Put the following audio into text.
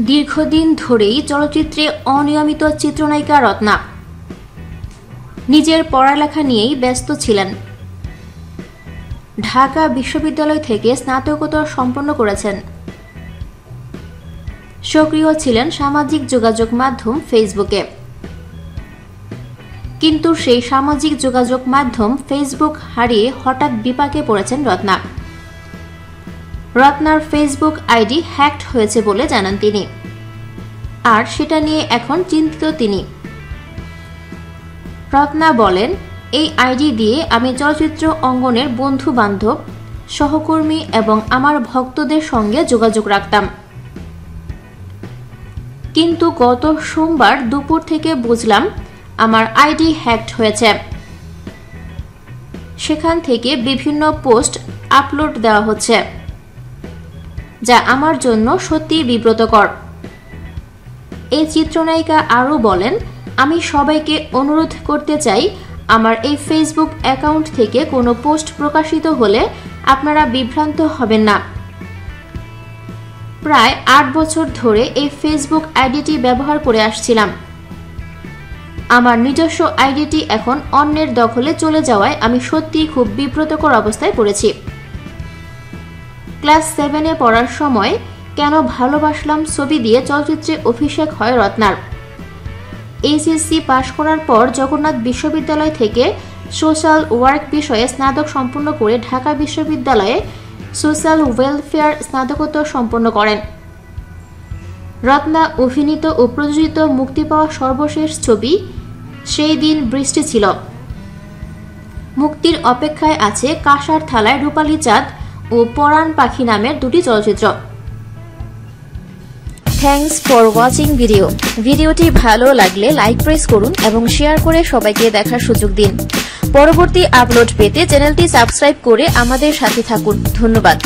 দীর্ঘদিন ধরেই চলচ্চিত্রে অনিয়মিত চিত্রনায়িকা রত্না। নিজের পড়ালেখা নিয়েই ব্যস্ত ছিলেন। ঢাকা বিশ্ববিদ্যালয় থেকে স্নাতকোত্তর সম্পন্ন করেছেন। সক্রিয় ছিলেন সামাজিক যোগাযোগ মাধ্যম ফেসবুকে। কিন্তু সেই সামাজিক যোগাযোগ মাধ্যম ফেসবুক হারিয়ে হঠাৎ বিপাকে পড়েছেন রত্না। রত্নার ফেসবুক আইডি হ্যাকড হয়েছে বলে জানান তিনি। আর সেটা নিয়ে এখন চিন্তিত তিনি। রত্না বলেন, এই আইডি দিয়ে আমি চলচ্চিত্র অঙ্গনের বন্ধু বান্ধব সহকর্মী এবং আমার ভক্তদের সঙ্গে যোগাযোগ রাখতাম। কিন্তু গত সোমবার দুপুর থেকে বুঝলাম আমার আইডি হ্যাকড হয়েছে। সেখান থেকে বিভিন্ন পোস্ট আপলোড দেওয়া হচ্ছে। যা আমার জন্য সত্যি বিব্রতকর। এই চিত্রনায়িকা আরও বলেন, আমি সবাইকে অনুরোধ করতে চাই, আমার এই ফেসবুক অ্যাকাউন্ট থেকে কোনো পোস্ট প্রকাশিত হলে আপনারা বিভ্রান্ত হবেন না। প্রায় আট বছর ধরে এই ফেসবুক আইডিটি ব্যবহার করে আসছিলাম। আমার নিজস্ব আইডিটি এখন অন্যের দখলে চলে যাওয়ায় আমি সত্যিই খুব বিব্রতকর অবস্থায় পড়েছি। ক্লাস সেভেনে পড়ার সময় কেন ভালোবাসলাম ছবি দিয়ে চলচ্চিত্রে অভিষেক হয় রত্নার। এইচএসসি পাশ করার পর জগন্নাথ বিশ্ববিদ্যালয় থেকে সোশ্যাল ওয়ার্ক বিষয়ে স্নাতক সম্পন্ন করে ঢাকা বিশ্ববিদ্যালয়ে সোশ্যাল ওয়েলফেয়ার স্নাতকোত্তর সম্পন্ন করেন। রত্না অভিনীত ও প্রযোজিত মুক্তি পাওয়া সর্বশেষ ছবি সেই দিন বৃষ্টি ছিল। মুক্তির অপেক্ষায় আছে কাঁসার থালায় রূপালী চাঁদ ও পরাণ পাখি নামের দুটি চলচ্চিত্র। থ্যাংকস ফর ওয়াচিং ভিডিও ভিডিওটি ভালো লাগলে লাইক প্রেস করুন এবং শেয়ার করে সবাইকে দেখার সুযোগ দিন। পরবর্তী আপলোড পেতে চ্যানেলটি সাবস্ক্রাইব করে আমাদের সাথে থাকুন। ধন্যবাদ।